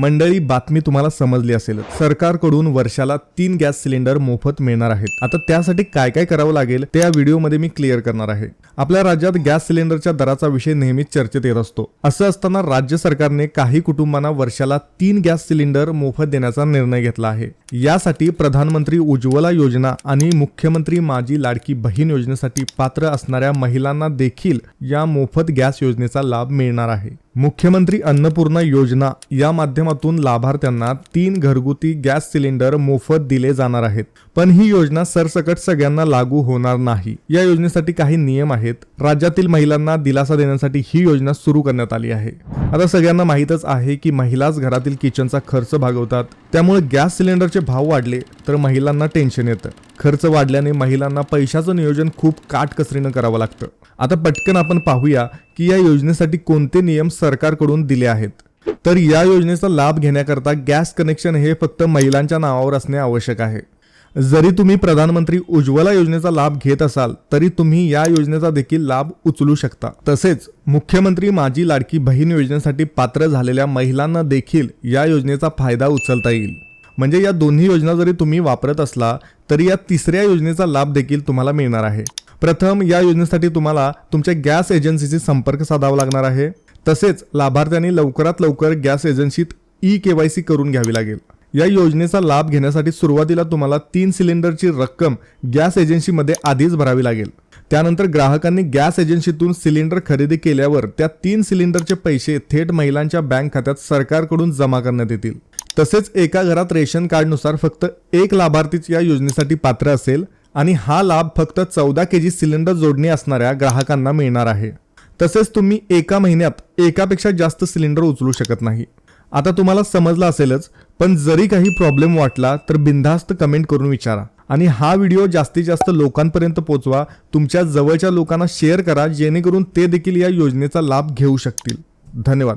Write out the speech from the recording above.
मंडळी बातमी तुम्हाला समजली असेल. सरकारकडून वर्षाला तीन गॅस सिलेंडर मोफत मिळणार आहेत. आता त्यासाठी काय काय करावं लागेल ते या व्हिडिओमध्ये मी क्लिअर करणार आहे. आपल्या राज्यात गॅस सिलेंडरच्या दराचा विषय नेहमीच चर्चेत येत असतो. असं असताना राज्य सरकारने काही कुटुंबांना वर्षाला तीन गॅस सिलेंडर मोफत देण्याचा निर्णय घेतला आहे. यासाठी प्रधानमंत्री उज्ज्वला योजना आणि मुख्यमंत्री माझी लाडकी बहीण योजनेसाठी पात्र असणाऱ्या महिलांना देखील या मोफत गॅस योजनेचा लाभ मिळणार आहे. मुख्यमंत्री अन्नपूर्णा योजना या माध्यमातून लाभार्थ्यांना तीन घरगुती गॅस सिलेंडर मोफत दिले जाणार आहेत. पण ही योजना सरसकट सगळ्यांना लागू होणार नाही. या योजनेसाठी काही नियम आहेत. राज्यातील महिलांना दिलासा देण्यासाठी ही योजना सुरू करण्यात आली आहे. आता सगळ्यांना माहीतच आहे की महिलाच घरातील किचनचा खर्च भागवतात. त्यामुळे गॅस सिलेंडरचे भाव वाढले तर महिलांना टेन्शन येतं. खर्च वाढल्याने महिलांना पैशाचं नियोजन खूप काटकसरीनं करावं लागतं. आता पटकन आपण पाहूया की या योजनेसाठी कोणते नियम सरकारकडून दिले आहेत. तर या योजनेचा लाभ घेण्याकरता गॅस कनेक्शन हे फक्त महिलांच्या नावावर असणे आवश्यक आहे. जरी तुम्ही प्रधानमंत्री उज्ज्वला योजनेचा लाभ घेत असाल तरी तुम्ही या योजनेचा देखील लाभ उचलू शकता. तसेच मुख्यमंत्री माझी लाडकी बहीण योजनेसाठी पात्र झालेल्या महिलांना देखील या योजनेचा फायदा उचलता येईल. म्हणजे या दोन्ही योजना जरी तुम्ही वापरत असला तरी या तिसऱ्या योजनेचा लाभ देखील तुम्हाला मिळणार आहे. प्रथम या योजनेसाठी तुम्हाला तुमच्या गॅस एजन्सीशी संपर्क साधावा लागणार आहे. तसेच लाभार्थ्यांनी लवकरात लवकर गॅस एजन्सीत ई के वाय सी करून घ्यावी लागेल. या योजनेचा लाभ घेण्यासाठी सुरुवातीला तुम्हाला तीन सिलेंडरची रक्कम गॅस एजन्सीमध्ये आधीच भरावी लागेल. त्यानंतर ग्राहकांनी गॅस एजन्सीतून सिलेंडर खरेदी केल्यावर त्या तीन सिलेंडरचे पैसे थेट महिलांच्या बँक खात्यात सरकारकडून जमा करण्यात येतील. तसेच एका घरात रेशन कार्डनुसार फक्त एक लाभार्थीच या योजनेसाठी पात्र असेल आणि हा लाभ फक्त चौदा के जी सिलेंडर जोडणी असणाऱ्या ग्राहकांना मिळणार आहे. तसेच तुम्ही एका महिन्यात एकापेक्षा जास्त सिलेंडर उचलू शकत नाही. आता तुम्हाला समजलं असेलच पण जरी काही प्रॉब्लेम वाटला तर बिनधास्त कमेंट करून विचारा. आणि हा व्हिडिओ जास्तीत जास्त लोकांपर्यंत पोहोचवा तुमच्या जवळच्या लोकांना शेअर करा जेणेकरून ते देखील या योजनेचा लाभ घेऊ शकतील. धन्यवाद.